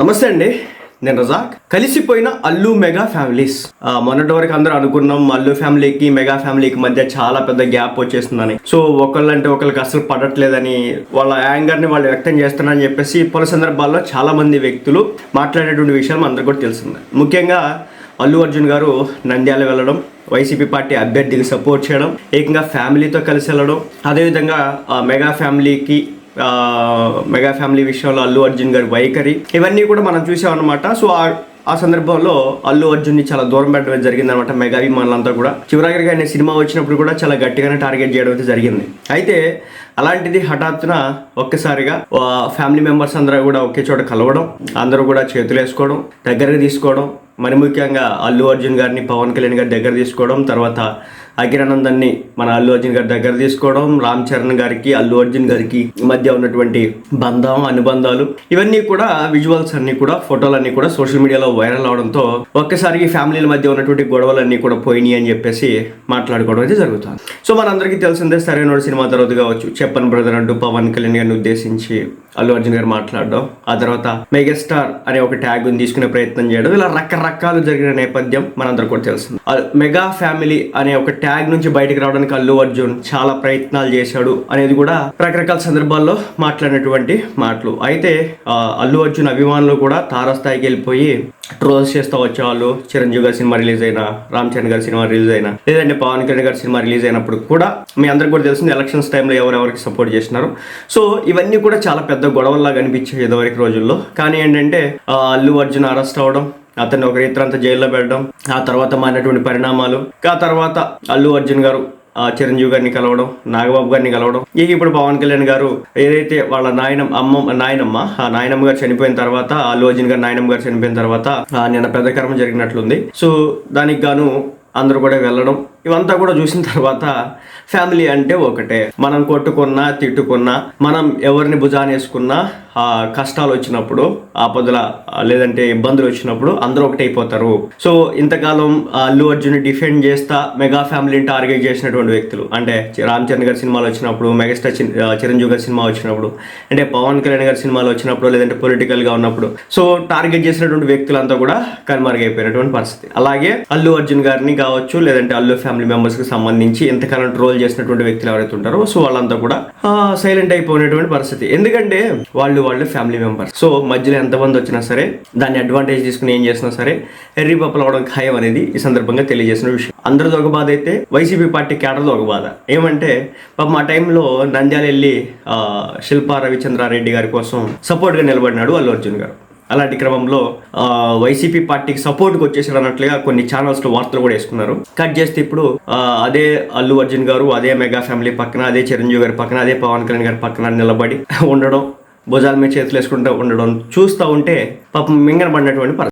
నమస్తే అండి నేను రజాక్. కలిసిపోయిన అల్లు మెగా ఫ్యామిలీస్. మొన్నటి వరకు అందరూ అనుకున్నాం అల్లు ఫ్యామిలీకి మెగా ఫ్యామిలీకి మధ్య చాలా పెద్ద గ్యాప్ వచ్చేస్తుందని. సో ఒకళ్ళంటే ఒకరికి అసలు పడట్లేదని వాళ్ళ యాంగర్ని వాళ్ళు వ్యక్తం చేస్తున్నారని చెప్పేసి పలు సందర్భాల్లో చాలా మంది వ్యక్తులు మాట్లాడేటువంటి విషయం అందరికీ కూడా తెలిసింది ముఖ్యంగా అల్లు అర్జున్ గారు నంద్యాల వెళ్ళడం వైసీపీ పార్టీ అభ్యర్థికి సపోర్ట్ చేయడం ఏకంగా ఫ్యామిలీతో కలిసి వెళ్ళడం అదేవిధంగా మెగా ఫ్యామిలీకి మెగా ఫ్యామిలీ విషయంలో అల్లు అర్జున్ గారి వైఖరి ఇవన్నీ కూడా మనం చూసాం అనమాట సో ఆ- ఆ సందర్భంలో అల్లు అర్జున్ని చాలా దూరం పెట్టడం జరిగింది అనమాట మెగా అభిమానులంతా కూడా. చివరికి ఆయన సినిమా వచ్చినప్పుడు కూడా చాలా గట్టిగానే టార్గెట్ చేయడం అయితే జరిగింది. అయితే అలాంటిది హఠాత్తున ఒక్కసారిగా ఫ్యామిలీ మెంబర్స్ అందరూ కూడా ఒకే చోట కలవడం అందరూ కూడా చేతులు వేసుకోవడం దగ్గరకు తీసుకోవడం మరి ముఖ్యంగా అల్లు అర్జున్ గారిని పవన్ కళ్యాణ్ గారి దగ్గర తీసుకోవడం తర్వాత అఖిరానందాన్ని మన అల్లు అర్జున్ గారి దగ్గర తీసుకోవడం రామ్ చరణ్ గారికి అల్లు అర్జున్ గారికి మధ్య ఉన్నటువంటి బంధం అనుబంధాలు ఇవన్నీ కూడా విజువల్స్ అన్ని కూడా ఫోటోలన్నీ కూడా సోషల్ మీడియాలో వైరల్ అవడంతో ఒక్కసారి ఫ్యామిలీల మధ్య ఉన్నటువంటి గొడవలన్నీ కూడా పోయినాయి అని చెప్పేసి మాట్లాడుకోవడం అయితే జరుగుతుంది. సో మనందరికీ తెలిసిందే సరైన సినిమా తర్వాత కావచ్చు. చెప్పన్ బ్రదర్ అంటూ పవన్ కళ్యాణ్ గారిని ఉద్దేశించి అల్లు అర్జున్ గారు మాట్లాడడం ఆ తర్వాత మెగాస్టార్ అనే ఒక ట్యాగ్ తీసుకునే ప్రయత్నం చేయడం ఇలా రకరకాలు జరిగిన నేపథ్యం మనందరూ కూడా తెలుస్తుంది మెగా ఫ్యామిలీ అనే ఒక ట్యాగ్ నుంచి బయటకు రావడానికి అల్లు అర్జున్ చాలా ప్రయత్నాలు చేశాడు అనేది కూడా రకరకాల సందర్భాల్లో మాట్లాడినటువంటి మాటలు. అయితే అల్లు అర్జున్ అభిమానులు కూడా తారస్థాయికి వెళ్ళిపోయి ట్రోల్స్ చేస్తూ వచ్చేవాళ్ళు. చిరంజీవి గారి సినిమా రిలీజ్ అయినా రామ్ చరణ్ గారి సినిమా రిలీజ్ అయినా లేదంటే పవన్ కళ్యాణ్ గారి సినిమా రిలీజ్ అయినప్పుడు కూడా మీ అందరికి కూడా తెలిసింది ఎలక్షన్స్ టైంలో ఎవరెవరికి సపోర్ట్ చేసినారు. సో ఇవన్నీ కూడా చాలా పెద్ద గొడవల్లా కనిపించాయి ఇదివరకు రోజుల్లో. కానీ ఏంటంటే అల్లు అర్జున్ అరెస్ట్ అవడం అతన్ని ఒక రీత్రంతా జైల్లో పెట్టడం ఆ తర్వాత మారినటువంటి పరిణామాలు ఆ తర్వాత అల్లు అర్జున్ గారు ఆ చిరంజీవి గారిని కలవడం నాగబాబు గారిని కలవడం ఇక ఇప్పుడు పవన్ కళ్యాణ్ గారు ఏదైతే వాళ్ళ నాయనం అమ్మ నాయనమ్మ ఆ నాయనమ్మ గారు చనిపోయిన తర్వాత అల్లు అర్జున్ గారు నాయనమ్మ గారు చనిపోయిన తర్వాత నిన్న పెద్ద కర్మ జరిగినట్లుంది. సో దానికి గాను అందరూ కూడా వెళ్ళడం ఇవంతా కూడా చూసిన తర్వాత ఫ్యామిలీ అంటే ఒకటే. మనం కొట్టుకున్నా తిట్టుకున్నా మనం ఎవరిని భుజానేసుకున్నా ఆ కష్టాలు వచ్చినప్పుడు ఆపదల లేదంటే ఇబ్బందులు వచ్చినప్పుడు అందరూ ఒకటైపోతారు. అయిపోతారు సో ఇంతకాలం అల్లు అర్జున్ డిఫెండ్ చేస్తా మెగా ఫ్యామిలీని టార్గెట్ చేసినటువంటి వ్యక్తులు. అంటే రామ్ చరణ్ గారి సినిమాలు వచ్చినప్పుడు మెగాస్టార్ చిరంజీవి గారి సినిమా వచ్చినప్పుడు అంటే పవన్ కళ్యాణ్ గారి సినిమాలు వచ్చినప్పుడు లేదంటే పొలిటికల్గా ఉన్నప్పుడు. సో టార్గెట్ చేసినటువంటి వ్యక్తులంతా కూడా కనుమరుగైపోయినటువంటి పరిస్థితి. అలాగే అల్లు అర్జున్ గారిని కావచ్చు లేదంటే అల్లు ఫ్యామిలీ మెంబర్స్కి సంబంధించి ఎంతకాలం ట్రోల్ చేసినటువంటి వ్యక్తులు ఎవరైతే ఉంటారో సో వాళ్ళంతా కూడా సైలెంట్ అయిపోయినటువంటి పరిస్థితి. ఎందుకంటే వాళ్ళు వాళ్ళు ఫ్యామిలీ మెంబర్స్ సో మధ్యలో ఎంతమంది వచ్చినా సరే దాన్ని అడ్వాంటేజ్ తీసుకుని ఏం చేసినా సరే ఎర్రి పప్పులు అవడం ఖాయం అనేది ఈ సందర్భంగా తెలియజేసిన విషయం. అందరిది ఒక బాధ అయితే వైసీపీ పార్టీ కేడర్ది ఒక బాధ. ఏమంటే పాపం ఆ టైంలో నంద్యాల వెళ్ళి శిల్పా రవిచంద్రారెడ్డి గారి కోసం సపోర్ట్గా నిలబడినాడు అల్లు అర్జున్ గారు. అలాంటి క్రమంలో ఆ, వైసీపీ పార్టీకి సపోర్ట్కి వచ్చేసాడు అన్నట్లుగా కొన్ని ఛానల్స్లో వార్తలు కూడా వేసుకున్నారు. కట్ చేస్తే ఇప్పుడు అదే అల్లు అర్జున్ గారు అదే మెగా ఫ్యామిలీ పక్కన అదే చిరంజీవి గారి పక్కన అదే పవన్ కళ్యాణ్ గారి పక్కన నిలబడి ఉండడం భుజాల మీద చేతులు వేసుకుంటూ ఉండడం చూస్తూ ఉంటే పాపం మింగనబడినటువంటి పరిస్థితి.